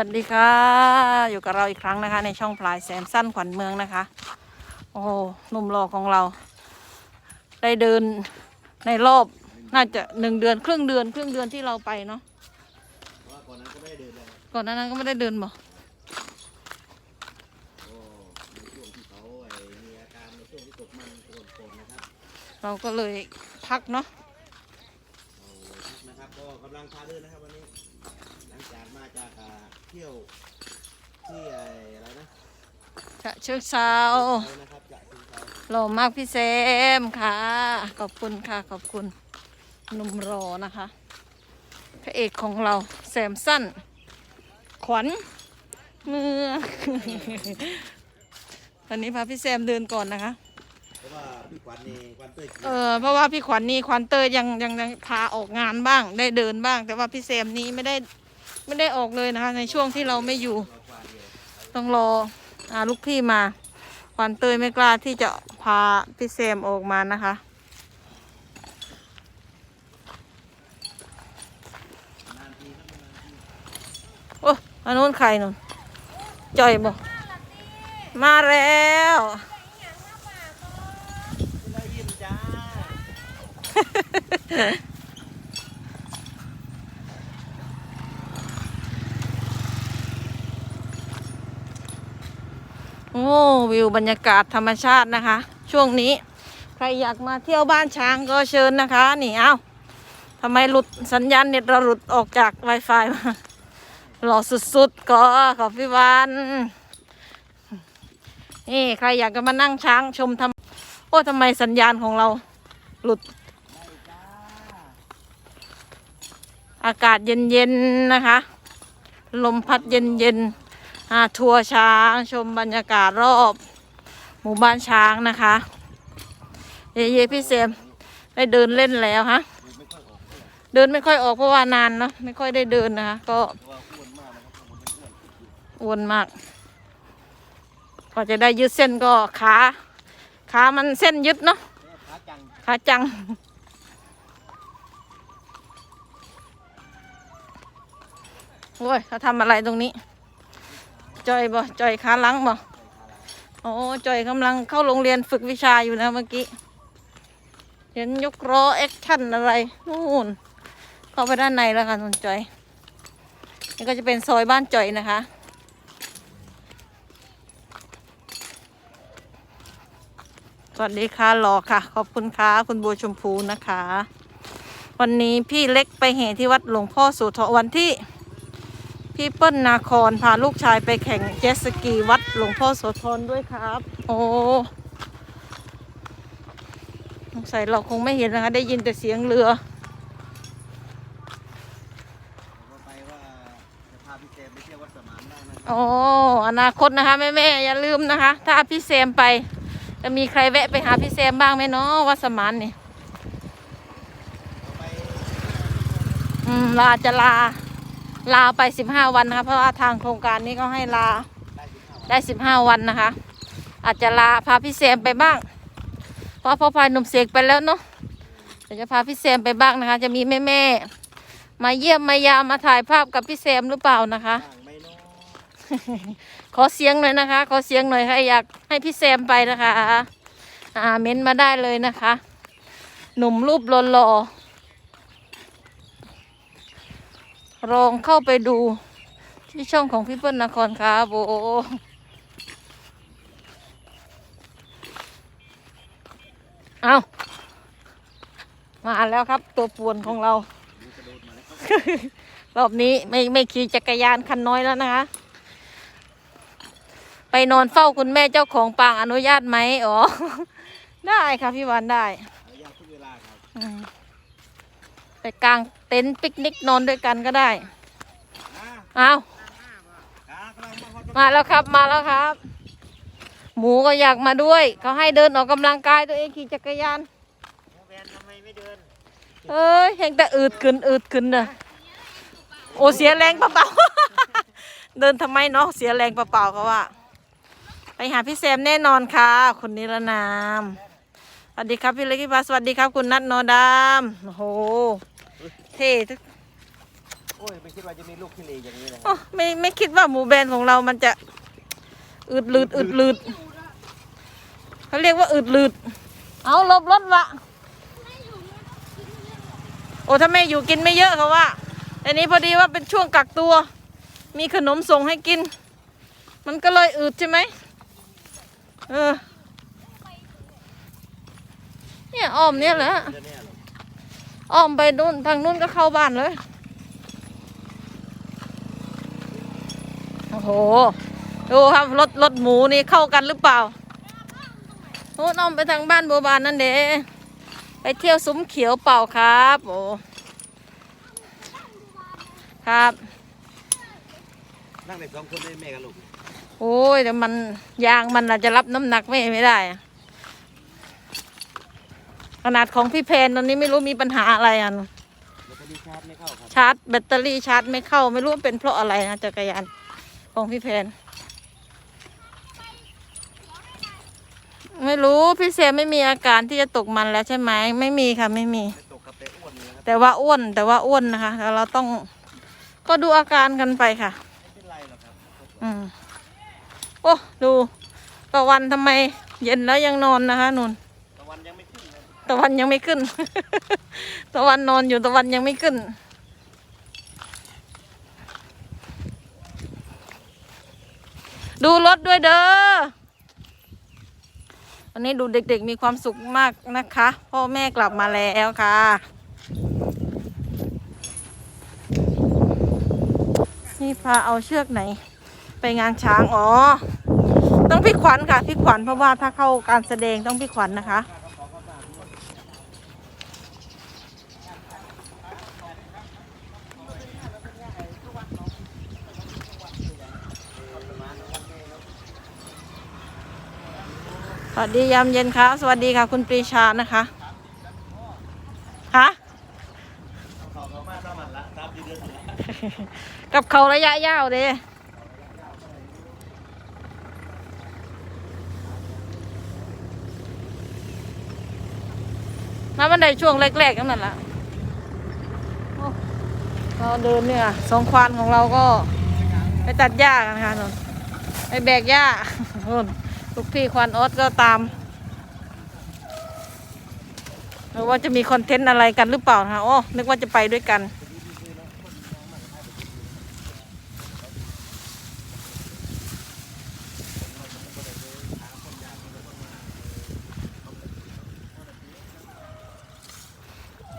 วัสดีค่ะ อยู่กับเราอีกครั้งนะคะ ในช่องพลายแสนสั้นขวัญเมืองนะคะ โอ้โหหนุ่มหล่อของเรา ได้เดินในรอบน่าจะหนึ่งเดือนครึ่งเดือนครึ่งเดือนที่เราไปเนาะว่าก่อนนั้นก็ไม่ได้เดินเลยก่อนหนานั้นก็ไม่ได้เดินบ่โอ้ในช่วงที่เขาไอ้มีอาการในช่วงที่ตกมันโกนๆนะครับเราก็เลยพักเนาะเอาพักนะครับก็กำลังพาเดินนะครับวันนี้ หลังจากมาจากอ่า เที่ยวที่ไอ้อะไรนะจะเชือกเช้าไปนะครับจากถึงเขาหล่อมากพี่แซมค่ะ ขอบคุณค่ะ ขอบคุณหนุ่มรอนะคะ พระเอกของเราแซมสั้น ขวัญเมือง ตอนนี้พาพี่แซมเดินก่อนนะคะ เพราะว่าพี่ขวัญนี่ขวัญเต้ยเออเพราะว่าพี่ขวัญนี่ขวัญเตยยังยังยังพาออกงานบ้างได้เดินบ้าง แต่ว่าพี่แซมนี้ไม่ได้ ไม่ได้ออกเลยนะคะ ในช่วงที่เราไม่อยู่ ต้องรออาลูกพี่มาขวัญเตยไม่กล้าที่จะพาพี่แซมออกมานะคะ โอ้อันนู้นใครนู่นจ่อยบอกมาแล้ว ได้ยินจ้า โอ้วิวบรรยากาศธรรมชาตินะคะ ช่วงนี้ ใครอยากมาเที่ยวบ้านช้างก็เชิญนะคะนี่เอ้าทำไมหลุดสัญญาณเน็ตเราหลุดออกจาก Wi-Fi มาหล่อสุดๆก็ขอบพี่วันนี่ใครอยากจะมานั่งช้างชมทำโอ้ทำไมสัญญาณของเราหลุด อากาศเย็นๆนะคะ ลมพัดเย็นๆ ทัวร์ช้างชมบรรยากาศรอบ หมู่บ้านช้างนะคะ เย่ๆพี่เซมได้เดินเล่นแล้วฮะเดินไม่ค่อยออกเพราะว่านานเนาะไม่ค่อยได้เดินนะคะก็อ้วนมากนะครับผมเป็นอ้วนอ้วนมากว่าจะได้ยืดเส้นก็ขาขามันเส้นยึดเนาะขาจังขาจังโอ้ยเขาทำอะไรตรงนี้ จอยบ่จอยขาลังบ่โอ้จอยกำลังเข้าโรงเรียนฝึกวิชาอยู่นะเมื่อกี้เห็นยกล้อแอคชั่นอะไรนู่นเข้าไปด้านในแล้วค่ะนนจอยนี่ก็จะเป็นซอยบ้านจอยนะคะสวัสดีค่ะหลอค่ะ ขอบคุณค่ะคุณบัวชมพูนะคะ วันนี้พี่เล็กไปแห่ที่วัดหลวงพ่อสุธวันที่ พี่เปิ้ลนาคอนพาลูกชายไปแข่งเจ็ตสกีวัดหลวงพ่อโสธรด้วยครับ โอ้สงสัยเราคงไม่เห็นนะคะ ได้ยินแต่เสียงเรือผมก็ไปว่าจะพาพี่เจมไปเที่ยววัดสมานได้นะครับโอ้อนาคตนะคะแม่แม่ๆอย่าลืมนะคะ ถ้าพี่แซมไป จะมีใครแวะไปหาพี่แซมบ้างไหมเนาะวัดสมานนี่เราไปอืมเราอาจจะลา ลาไปสิบห้าวันนะคะ เพราะว่าทางโครงการนี้ก็ให้ลาได้สิบห้าวันนะคะ อาจจะลาพาพี่แซมไปบ้าง เพราะพ่อพายหนุ่มเสกไปแล้วเนาะเดี๋ยวจะพาพี่แซมไปบ้างนะคะ จะมีแม่แม่ๆมาเยี่ยมมายามาถ่ายภาพกับพี่แซมหรือเปล่านะคะไม่น้อยขอเสียงหน่อยนะคะ ขอเสียงหน่อยใครอยากให้พี่แซมไปนะคะ อ่าเม้นมาได้เลยนะคะ หนุ่มรูปหล่อๆ ลองเข้าไปดูที่ช่องของพี่เปิ้ลนครครับโอ้เอามาแล้วครับตัวป่วนของเรา รอบนี้ไม่ไม่ขี่จักรยานคันน้อยแล้วนะคะ ไปนอนเฝ้าคุณแม่เจ้าของปางอนุญาตไหมอ๋อ ได้ค่ะพี่วันได้ระยะทุกเวลาครับอืมไปกลางเต็นท์ปิกนิกนอนด้วยกันก็ได้อ่าเอาขากำลังมาฮอตมาแล้วครับมาแล้วครับ หมูก็อยากมาด้วย เขาให้เดินออกกำลังกายตัวเองขี่จักรยานแวนทำไมไม่เดินเอ้ยเห็นแต่อืดขึ้นอืดขึ้นเนอะโอ้เสียแรงเปล่าๆเดินทำไมเนาะเสียแรงเปล่าๆเขาว่าไปหาพี่แซมแน่นอนค่ะคนนิรนามสวัสดีครับพี่เล็กพี่พาสวัสดีครับคุณนัทโนดามโอ้โห เท่ทุกโอ้ยไม่คิดว่าจะมีลูกขี้เหร่อย่างนี้เลยโอ้ไม่ไม่คิดว่าหมูแบรนด์ของเรามันจะอืดลืดอืดลืดเขาเรียกว่าอืดลืด เอาหลบรถวะโอ้ถ้าแม่อยู่กินไม่เยอะเขาว่าแต่นี้พอดีว่าเป็นช่วงกักตัว มีขนมส่งให้กิน มันก็เลยอืดใช่ไหมเออ เนี่ยอ้อมเนี่ยแหละเดี๋ยวเนี่ยเหรอ อ้อมไปนู่นทางนู่นก็เข้าบ้านเลย โอ้โห ดูครับรถรถหมูนี่เข้ากันหรือเปล่าโอ้นอ้อมไปทางบ้านบัวบานนั่นเด้ไปเที่ยวซุ้มเขียวเปล่าครับโอ้ครับ นั่งในสองคนได้แม่กับลูก โอ้ยแต่มันยางมันอาจจะรับน้ำหนักไม่ไม่ได้อะ ขนาดของพี่เพนตอนนี้ไม่รู้มีปัญหาอะไรอะแล้วก็ดีชาร์จไม่เข้าครับชาร์จแบตเตอรี่ชาร์จไม่เข้า ไม่รู้เป็นเพราะอะไรนะจักรยานของพี่เพนไม่รู้พี่เซมไม่มีอาการที่จะตกมันแล้วใช่ไหมไม่มีค่ะไม่มีตกกับแต่อ้วนแต่ว่าอ้วนแต่ว่าอ้วนนะคะแล้วเราต้องก็ดูอาการกันไปค่ะอืมโอ้ดูตะวันทำไมเย็นแล้วยังนอนนะคะนุ่นตะวันยังไม่ขึ้นเลย ตะวันยังไม่ขึ้น ตะวันนอนอยู่ตะวันยังไม่ขึ้น ดูรถด้วยเด้อวันนี้ดูเด็กๆมีความสุขมากนะคะ พ่อแม่กลับมาแล้วค่ะนี่พาเอาเชือกไหน ไปงานช้าง อ๋อ ต้องพี่ขวัญค่ะพี่ขวัญเพราะว่าถ้าเข้าการแสดงต้องพี่ขวัญนะคะ สวัสดียามเย็นค่ะสวัสดีค่ะ คุณปรีชานะคะฮะกับเขาระยะยาวเด้มาบันไดช่วงแรกๆนั่นแหละเราเดินเนี่ยสองควานของเราก็ไปตัดหญ้ากันค่ะนนไปแบกหญ้านน ลูกพี่ควานออสก็ตามหรือว่าจะมีคอนเทนต์อะไรกันหรือเปล่าคะโอ้นึกว่าจะไปด้วยกัน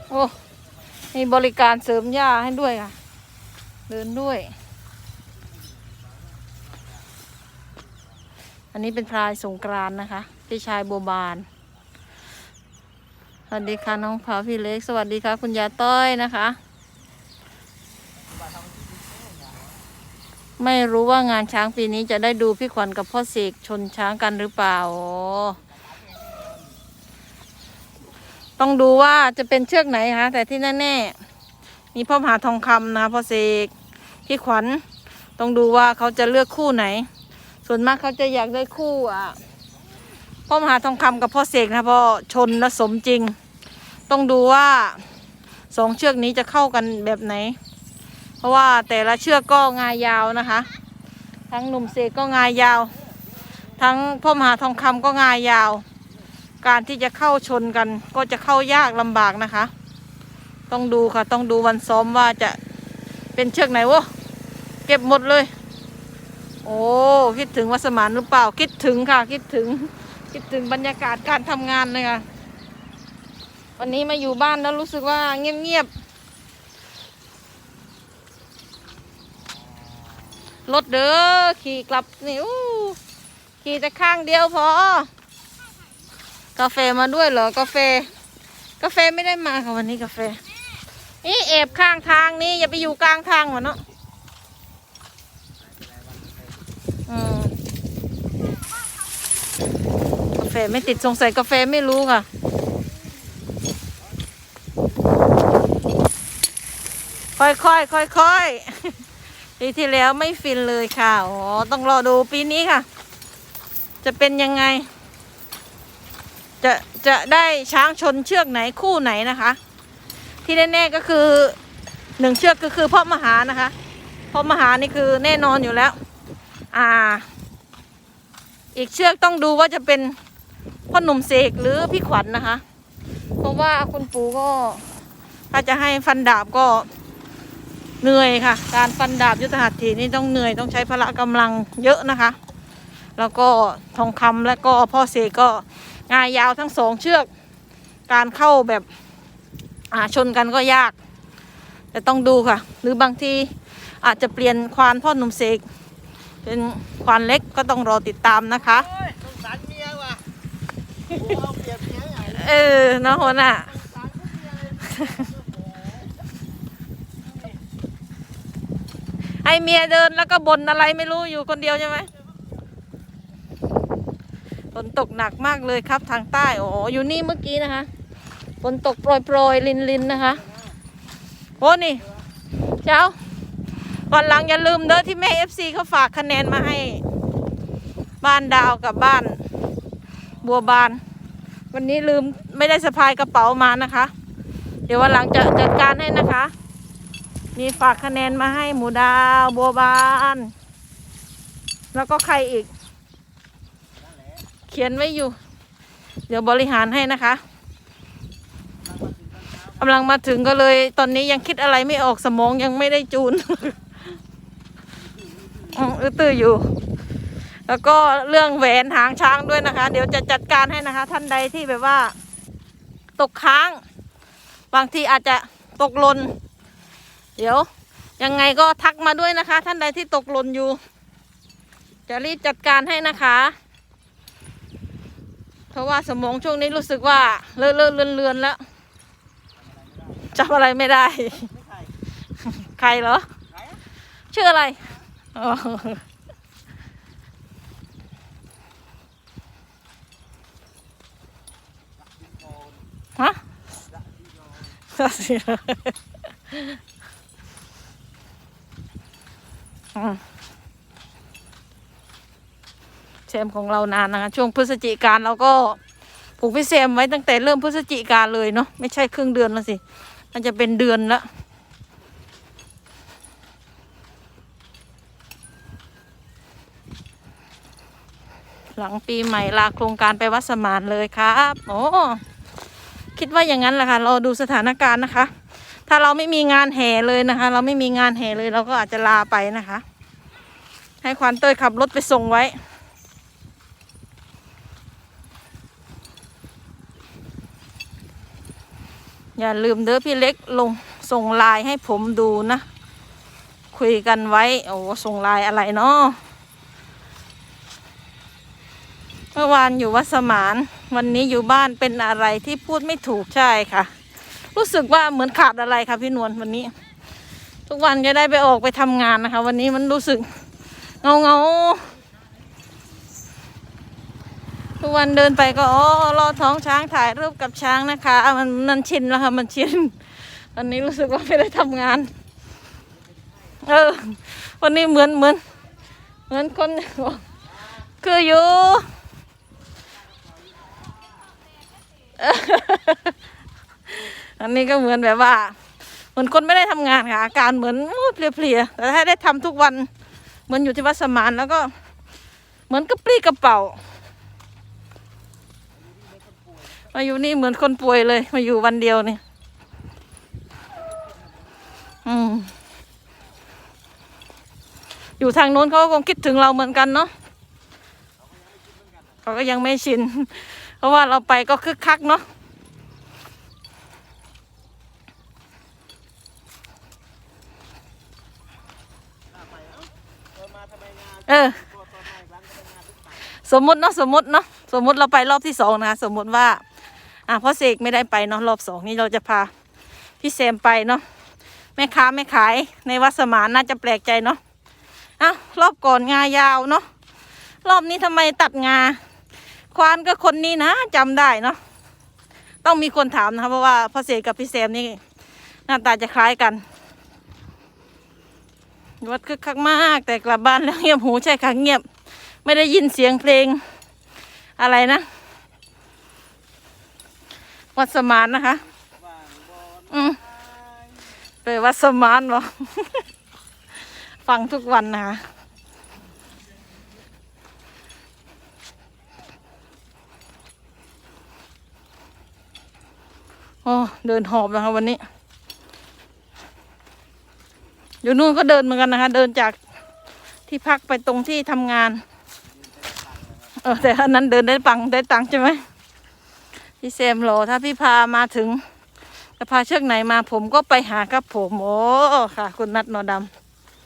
โอ้ มีบริการเสริมหญ้าให้ด้วยค่ะ เดินด้วย อันนี้เป็นพรายสงกรานนะคะ พี่ชายโบบาน สวัสดีค่ะน้องผาพี่เล็ก สวัสดีค่ะ คุณยาต้อยนะคะ ไม่รู้ว่างานช้างปีนี้จะได้ดูพี่ขวัญกับพ่อเสกชนช้างกันหรือเปล่า ต้องดูว่าจะเป็นเชือกไหนคะแต่ที่แน่ๆมีพ่อมหาทองคำนะคะพ่อเสกพี่ขวัญต้องดูว่าเขาจะเลือกคู่ไหน ส่วนมากเขาจะอยากได้คู่อะพ่อมหาทองคำกับพ่อเสกนะพ่อชนและสมจริง ต้องดูว่าสองเชือกนี้จะเข้ากันแบบไหน เพราะว่าแต่ละเชือกก็งายยาวนะคะ ทั้งหนุ่มเสกก็งายยาว ทั้งพ่อมหาทองคำก็งายยาว การที่จะเข้าชนกันก็จะเข้ายากลำบากนะคะ ต้องดูค่ะต้องดูวันซ้อมว่าจะเป็นเชือกไหนวะเก็บหมดเลย โอ้คิดถึงวัสมานหรือเปล่า คิดถึงค่ะ คิดถึง คิดถึงบรรยากาศการทำงานเลยค่ะ วันนี้มาอยู่บ้านแล้วรู้สึกว่าเงียบๆรถเด้อขี่กลับนี่อู้ขี่แต่ข้างเดียวพอกาแฟมาด้วยเหรอกาแฟ กาแฟไม่ได้มาค่ะวันนี้กาแฟนี่เอบข้างทางนี่อย่าไปอยู่กลางทางวะเนาะ อืมกาแฟ ไม่ติดสงสัยกาแฟไม่รู้ค่ะ ค่อยๆค่อยๆค่อยปีที่แล้วไม่ฟินเลยค่ะอ๋อต้องรอดูปีนี้ค่ะ จะเป็นยังไง จะจะได้ช้างชนเชือกไหนคู่ไหนนะคะ ที่แน่ๆก็คือหนึ่งเชือกก็คือพ่อมหานะคะพ่อมหานี่คือแน่นอนอยู่แล้ว อ่า อีกเชือกต้องดูว่าจะเป็น พ่อหนุ่มเสกหรือพี่ขวัญนนะคะ เพราะว่าคุณปู่ก็ ถ้าจะให้ฟันดาบก็เหนื่อยค่ะ การฟันดาบยุทธหัตถีนี่ต้องเหนื่อยต้องใช้พละกำลังเยอะนะคะ แล้วก็ทองคำและก็พ่อเสกก็งายยาวทั้งสองเชือก การเข้าแบบอาชนกันก็ยาก แต่ต้องดูค่ะ หรือบางทีอาจจะเปลี่ยนควานพ่อหนุ่มเสกเป็นควานเล็กก็ต้องรอติดตามนะคะ โอ้ยสงสารเมียว่ะ โอ้เอาเปรียบเมียใหญ่เลยเออนะโหน่ะสงสารเมียเลยให้เมียเดินแล้วก็บ่นอะไรไม่รู้อยู่คนเดียวใช่ไหมฝนตกหนักมากเลยครับทางใต้โอ้อยู่นี่เมื่อกี้นะคะฝนตกโปรยโปรยลินลินนะคะโอ้นี่เจ้าวันหลังอย่าลืมเด้อที่แม่เอฟซีเขาฝากคะแนนมาให้ บ้านดาวกับบ้าน บัวบาน วันนี้ลืมไม่ได้สะพายกระเป๋ามานะคะ เดี๋ยววันหลังจะจัดการให้นะคะ มีฝากคะแนนมาให้หมูดาวบัวบาน แล้วก็ใครอีก เขียนไว้อยู่ เดี๋ยวบริหารให้นะคะกำลังมาถึงก็เลยตอนนี้ยังคิดอะไรไม่ออกสมองยังไม่ได้จูนอืออตื้ออยู่ แล้วก็เรื่องแหวนหางช้างด้วยนะคะ เดี๋ยวจะจัดการให้นะคะ ท่านใดที่แบบว่า ตกค้าง บางทีอาจจะตกหล่นเดี๋ยวยังไงก็ทักมาด้วยนะคะ ท่านใดที่ตกหล่นอยู่ จะรีบจัดการให้นะคะ เพราะว่าสมองช่วงนี้รู้สึกว่าเลอะเลอะเลือนเลือนๆแล้วจำอะไรไม่ได้ไม่ใช่ใครเหรอใครอะชื่ออะไรอ๋อฮะ อืม เซมของเรานานนะคะ ช่วงพฤศจิกาเราก็ผูกพี่เซมไว้ตั้งแต่เริ่มพฤศจิกาเลยเนาะไม่ใช่ครึ่งเดือนแล้วสิ มันจะเป็นเดือนละหลังปีใหม่ลาโครงการไปวัดสมานเลยครับ โอ้ คิดว่าอย่างนั้นแหละค่ะเราดูสถานการณ์นะคะ ถ้าเราไม่มีงานแห่เลยนะคะ เราไม่มีงานแห่เลยเราก็อาจจะลาไปนะคะ ให้ควานเต้ยขับรถไปส่งไว้ อย่าลืมเด้อพี่เล็กลงส่งไลน์ให้ผมดูนะ คุยกันไว้ โอ้ส่งไลน์อะไรเนาะเมื่อวานอยู่วัดสมาน วันนี้อยู่บ้านเป็นอะไรที่พูดไม่ถูกใช่ค่ะ รู้สึกว่าเหมือนขาดอะไรค่ะพี่นวลวันนี้ ทุกวันจะได้ไปออกไปทำงานนะคะ วันนี้มันรู้สึกเงาเงาๆทุกวันเดินไปก็อ๋อรอท้องช้างถ่ายรูปกับช้างนะคะมันมันชินแล้วค่ะมันชินวันนี้รู้สึกว่าไม่ได้ทำงาน เออ วันนี้เหมือนเหมือน เหมือนคนคืออยู่ อันนี้ก็เหมือนแบบว่า เหมือนคนไม่ได้ทำงานค่ะอาการเหมือนเพลียๆแต่ถ้าได้ทำทุกวัน เหมือนอยู่ที่วัดสมานแล้วก็ เหมือนกระปรี้กระเป๋ามาอยู่นี่เหมือนคนป่วยเลย มาอยู่วันเดียวนี่อืมอยู่ทางโน้นเขาก็คงคิดถึงเราเหมือนกันเนาะเขาก็ยังไม่ชิน เพราะว่าเราไปก็คึกคักเนาะเออ สมมติเนาะสมมติเนาะสมมติเราไปรอบที่สองนะสมมติว่า อะพ่อเสกไม่ได้ไปเนาะรอบสองนี่เราจะพาพี่แซมไปเนาะแม่ค้าแม่ขายในวัดสมานน่าจะแปลกใจเนาะอะรอบก่อนงายาวเนาะรอบนี้ทำไมตัดงา ควานก็คนนี้นะจำได้เนาะต้องมีคนถามนะคะเพราะว่าพ่อเสกกับพี่แซมนี่หน้าตาจะคล้ายกันวัดคึกคักมาก แต่กลับบ้านแล้วเงียบหูใช่ค่ะเงียบ ไม่ได้ยินเสียงเพลงอะไรนะ วัดสมานนะคะอลอืมไปวัดสมานบ่ฟังทุกวันนะคะ เดินหอบนะคะวันนี้ อยู่นู่นก็เดินเหมือนกันนะคะ เดินจากที่พักไปตรงที่ทำงาน เออแต่อันนั้นเดินได้ปังได้ตังใช่ไหมพี่เซมโหลถ้าพี่พามาถึงจะพาเชือกไหนมาผมก็ไปหาครับผมโอ้ค่ะ คุณนัดนอด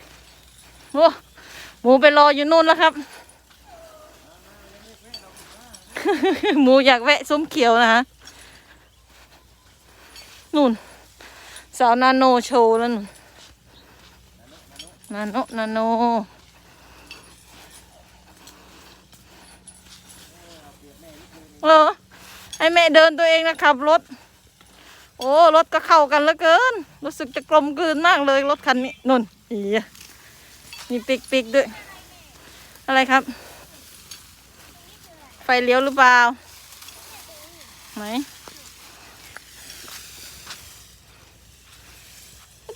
ำโอ้หมูไปรออยู่นู่นแล้วครับหมูอยากแวะซุ้มเขียวนะคะ นู่น สาวนาโนโชว์แล้วนู่นนาโนนาโนเออให้แม่เดินตัวเองนะขับรถ โอ้รถก็เข้ากันเหลือเกิน รู้สึกจะกลมกลืนมากเลยรถคันนี้นุ่นอีมีปิกปิกด้วย อะไรครับ ไฟเลี้ยวหรือเปล่าไหน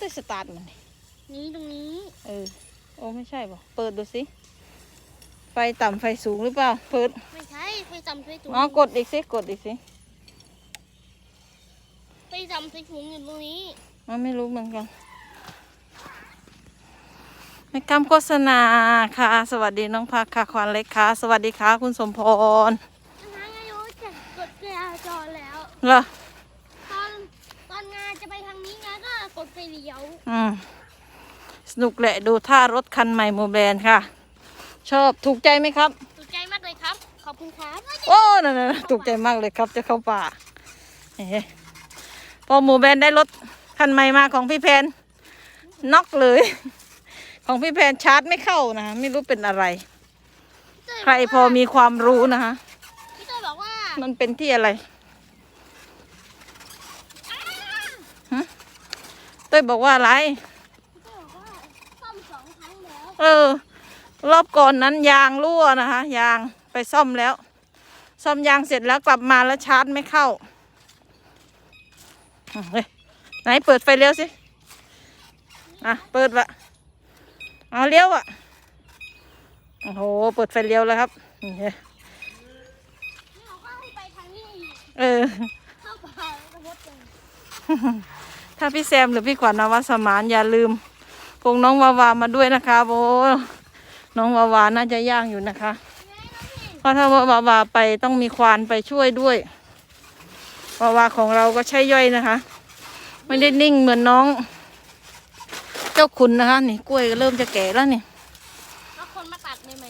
ได้สตาร์ทมันนี่นี้ตรงนี้ เออ โอ้ไม่ใช่ป่ะเปิดดูสิ ไฟต่ำไฟสูงหรือเปล่า เปิดไม่ใช่ไฟจำไฟสูงอ๋อกดอีกสิกดอีกสิไฟจำไฟสูงอยู่ตรงนี้อ๋อไม่รู้เหมือนกันในคำโฆษณาค่ะ สวัสดีน้องพักค่ะ ควานเล็กค่ะ สวัสดีค่ะ คุณสมพรนะคะนายกจะกดจราจรแล้วเหรอ ตอนตอนงานจะไปทางนี้ งานก็กดไฟเลี้ยวอืมสนุกแหละดูท่ารถคันใหม่โมแบรนด์ค่ะ ชอบถูกใจไหมครับ ถูกใจมากเลยครับ ขอบคุณครับโอ้นั่นน่ะถูกใจมากเลยครับจะเข้าป่าเอ๊ะพอหมูแบรนด์ได้รถคันใหม่มาของพี่แพนน็อกเลย ของพี่แพนชาร์จไม่เข้านะไม่รู้เป็นอะไร ใครพอมีความรู้นะคะพี่เต้ยบอกว่ามันเป็นที่อะไร เต้ยบอกว่าอะไรพี่เต้ยบอกว่าซ่อมสองครั้งแล้วเออ รอบก่อนนั้นยางรั่วนะคะ ยางไปซ่อมแล้ว ซ่อมยางเสร็จแล้วกลับมาแล้วชาร์จไม่เข้าอะเฮ้ยไหนเปิดไฟเลี้ยวสิ อะ เปิดวะเอาเลี้ยวอะโอ้โห เปิดไฟเลี้ยวแล้วครับนี่ไงพี่บอกว่าให้ไปทางนี้อีกเออ เข้าป่าแล้วก็รถเลย ถ้าพี่แซมหรือพี่ขวัญนวัดสมานอย่าลืมพงน้องวาวามาด้วยนะคะโบน้องวาวาน่าจะย่างอยู่นะคะ เพราะถ้าวาวาไปต้องมีควานไปช่วยด้วยวาวาของเราก็ใช้ย่อยนะคะ ไม่ได้นิ่งเหมือนน้อง เจ้าคุณนะคะ นี่กล้วยก็เริ่มจะแก่แล้วนี่แล้วคนมาตัดเลยไหม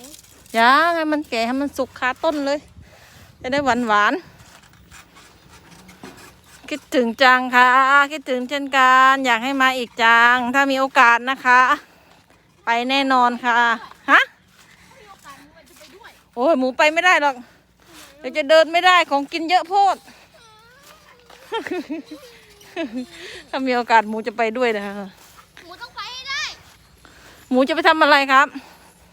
ย่างให้มันแก่ให้มันสุกคาต้นเลย จะได้หวานหวานๆ คิดถึงจังค่ะ คิดถึงเช่นกัน อยากให้มาอีกจัง ถ้ามีโอกาสนะคะ ไปแน่นอนค่ะ ฮะมีโอกาสมันจะไปด้วยโอ้ยหมูไปไม่ได้หรอก เดี๋ยวจะเดินไม่ได้ของกินเยอะโพด ถ้ามีโอกาสหมูจะไปด้วยนะคะ หมูต้องไปให้ได้ หมูจะไปทำอะไรครับ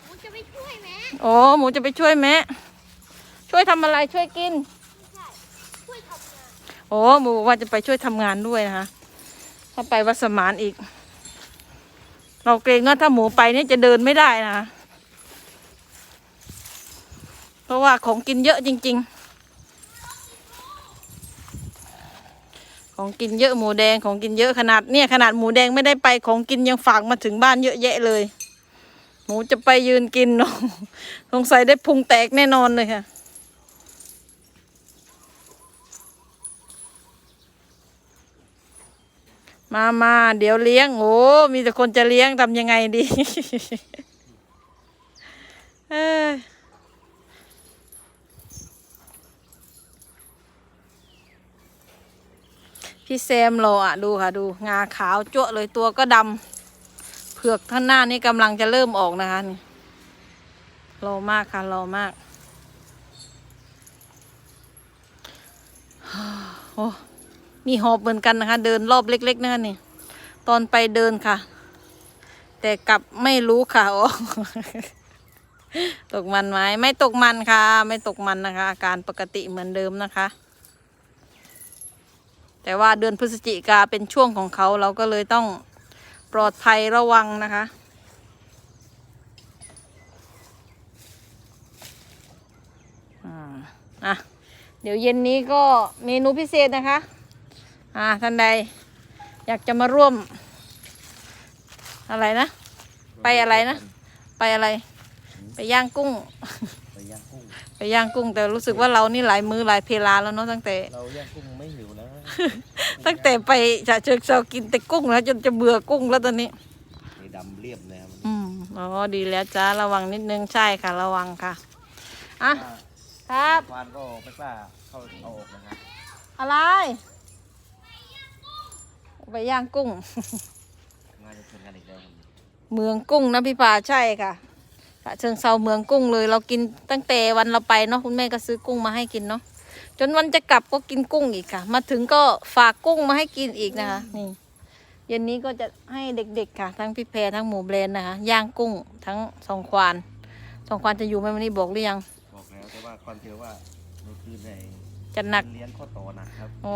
หมูจะไปช่วยแม่ โอ้หมูจะไปช่วยแม่ ช่วยทำอะไรช่วยกิน ไม่ใช่ช่วยทำงาน โอ้หมูบอกว่าจะไปช่วยทำงานด้วยนะคะถ้าไปวัดสมานอีก เราเกรงว่าถ้าหมูไปเนี่ยจะเดินไม่ได้นะคะเพราะว่าของกินเยอะจริง ๆ ของกินเยอะหมูแดงของกินเยอะขนาดเนี่ยขนาดหมูแดงไม่ได้ไปของกินยังฝากมาถึงบ้านเยอะแยะเลย หมูจะไปยืนกินเนาะสงสัยได้พุงแตกแน่นอนเลยค่ะ มามาเดี๋ยวเลี้ยง โอ้ มีแต่คนจะเลี้ยงทำยังไงดี เอ้ยพี่แซมรออะ ดูค่ะ ดู งาขาวจั่วะเลยตัวก็ดำเผือกข้างหน้านี่กำลังจะเริ่มออกนะคะนี่รอมากค่ะรอมาก โอ้ มีหอบเหมือนกันนะคะ เดินรอบเล็ก ๆนะคะนี่ ตอนไปเดินค่ะ แต่กลับไม่รู้ค่ะโอ้ตกมันไหมไม่ตกมันค่ะ ไม่ตกมันนะคะ อาการปกติเหมือนเดิมนะคะ แต่ว่าเดือนพฤศจิกาเป็นช่วงของเขาเราก็เลยต้องปลอดภัยระวังนะคะอ่าอะเดี๋ยวเย็นนี้ก็เมนูพิเศษนะคะ อ่าท่านใด อยากจะมาร่วม อะไรนะ ไปอะไรนะ ไปอะไร ไปย่างกุ้ง ไปย่างกุ้งไปย่างกุ้งแต่รู้สึกว่าเรานี่หลายมือหลายเพลาแล้วเนาะตั้งแต่ เราย่างกุ้งไม่หิวแล้ว ตั้งแต่ไปจะเชิงเซากินแต่กุ้งแล้วจนจะเบื่อกุ้งแล้วตอนนี้นี่ดำเรียบเลยครับอืมอ๋อดีแล้วจ้าระวังนิดนึงใช่ค่ะ ระวังค่ะอะครับควานก็ไม่กล้าเข้าเอาออกนะครับอะไร ไปย่างกุ้งงานจะชนกันอีกแล้วครับเมืองกุ้งนะพี่ป่าใช่ค่ะฉะเชิงเซาเมืองกุ้งเลย เรากินตั้งแต่วันเราไปเนาะคุณแม่ก็ซื้อกุ้งมาให้กินเนาะจนวันจะกลับก็กินกุ้งอีกค่ะ มาถึงก็ฝากกุ้งมาให้กินอีกนะคะ นี่เย็นนี้ก็จะให้เด็กๆค่ะ ทั้งพี่แพรทั้งหมูเบรนนะคะย่างกุ้ง ทั้งสองควานสองควานจะอยู่ไหมวันนี้บอกหรือยัง บอกแล้วแต่ว่าความเชื่อว่าเมื่อคืนในจะหนัก เลี้ยงข้อต่อหนักครับ โอ้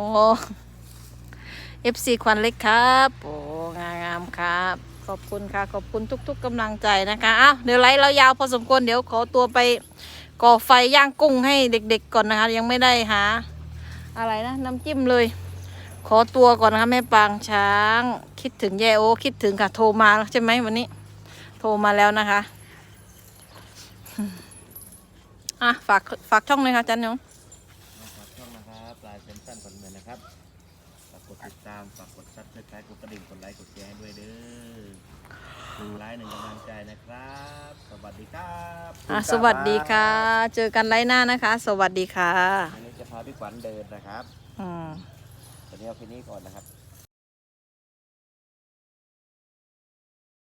เอฟซีควันเล็กครับโอ้งามงามครับ ขอบคุณค่ะ ขอบคุณทุก ๆกำลังใจนะคะอ้าวเดี๋ยวไลฟ์เรายาวพอสมควรเดี๋ยวขอตัวไปก่อไฟย่างกุ้งให้เด็กๆก่อนนะคะ ยังไม่ได้หา อะไรนะน้ำจิ้มเลย ขอตัวก่อนนะคะแม่ปางช้าง คิดถึงแย่โอคิดถึงค่ะ โทรมาแล้วใช่ไหมวันนี้ โทรมาแล้วนะคะอะฝากฝากช่องเลยค่ะจันยง ครับอะสวัสดีค่ะ เจอกันไลฟ์หน้านะคะ สวัสดีค่ะอันนี้จะพาพี่ขวัญเดินนะครับ อืมตอนนี้เอาแค่นี้ก่อนนะครับ